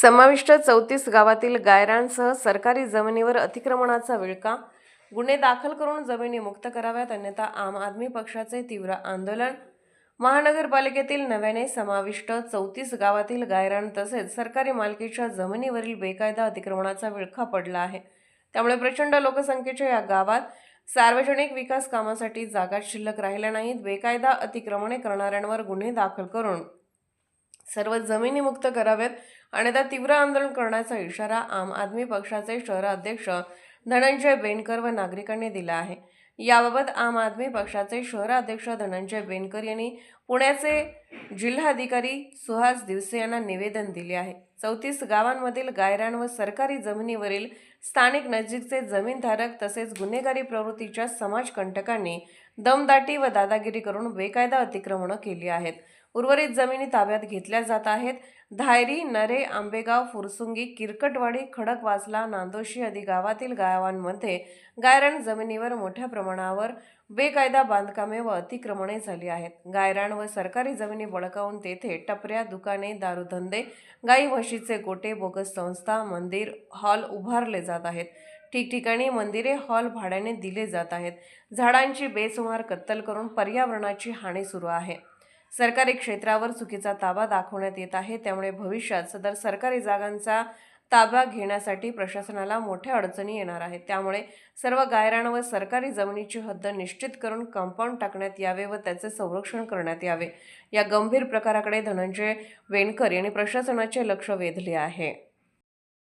समाविष्ट चौतीस गावातील गायरांसह सरकारी जमिनीवर अतिक्रमणाचा विळका गुन्हे दाखल करून जमिनी मुक्त कराव्यात अन्यथा आम आदमी पक्षाचे तीव्र आंदोलन. महानगरपालिकेतील नव्याने समाविष्ट चौतीस गावातील गायरान तसेच सरकारी मालकीच्या जमिनीवरील बेकायदा अतिक्रमणाचा विळखा पडला आहे. त्यामुळे प्रचंड लोकसंख्येच्या या गावात सार्वजनिक विकास कामासाठी जागा शिल्लक राहिल्या नाहीत. बेकायदा अतिक्रमणे करणाऱ्यांवर गुन्हे दाखल करून सर्व जमिनी मुक्त कराव्यात त्या तीव्र आंदोलन करण्याचा इशारा आम आदमी पक्षाचे शहराध्यक्ष धनंजय बेनकर व नागरिकांनी दिला आहे. याबाबत आम आदमी पक्षाचे शहराध्यक्ष धनंजय बेनकर यांनी पुण्याचे जिल्हाधिकारी सुहास दिवसे यांना निवेदन दिले आहे. चौतीस गावांमधील गायरान व सरकारी जमिनीवरील स्थानिक नजीकचे जमीनधारक तसेच गुन्हेगारी प्रवृत्तीच्या समाजकंटकांनी दमदाटी व दादागिरी करून बेकायदा अतिक्रमणं केली आहेत. उर्वरित जमिनी ताब्यात घेतल्या जात आहेत. धायरी नरे आंबेगाव फुरसुंगी किरकटवाडी खडकवासला नांदोशी आदी गावातील गावांमध्ये गायरान जमिनीवर मोठ्या प्रमाणावर बेकायदा बांधकामे व अतिक्रमणे झाली आहेत. गायरान व सरकारी जमिनी बळकावून तेथे टपऱ्या दुकाने दारूधंदे गाई म्हशीचे गोटे बोगस संस्था मंदिर हॉल उभारले जात आहेत. ठिकठिकाणी मंदिरे हॉल भाड्याने दिले जात आहेत. झाडांची बेसुमार कत्तल करून पर्यावरणाची हानी सुरू आहे. सरकारी क्षेत्रावर चुकीचा ताबा दाखवण्यात येत आहे. त्यामुळे भविष्यात सदर सरकारी जागांचा ताबा घेण्यासाठी प्रशासनाला मोठ्या अडचणी येणार आहेत. त्यामुळे सर्व गायरान व सरकारी जमिनीची हद्द निश्चित करून कंपाऊंड टाकण्यात यावे व त्याचे संरक्षण करण्यात यावे. या गंभीर प्रकाराकडे धनंजय वेणकर यांनी प्रशासनाचे लक्ष वेधले आहे.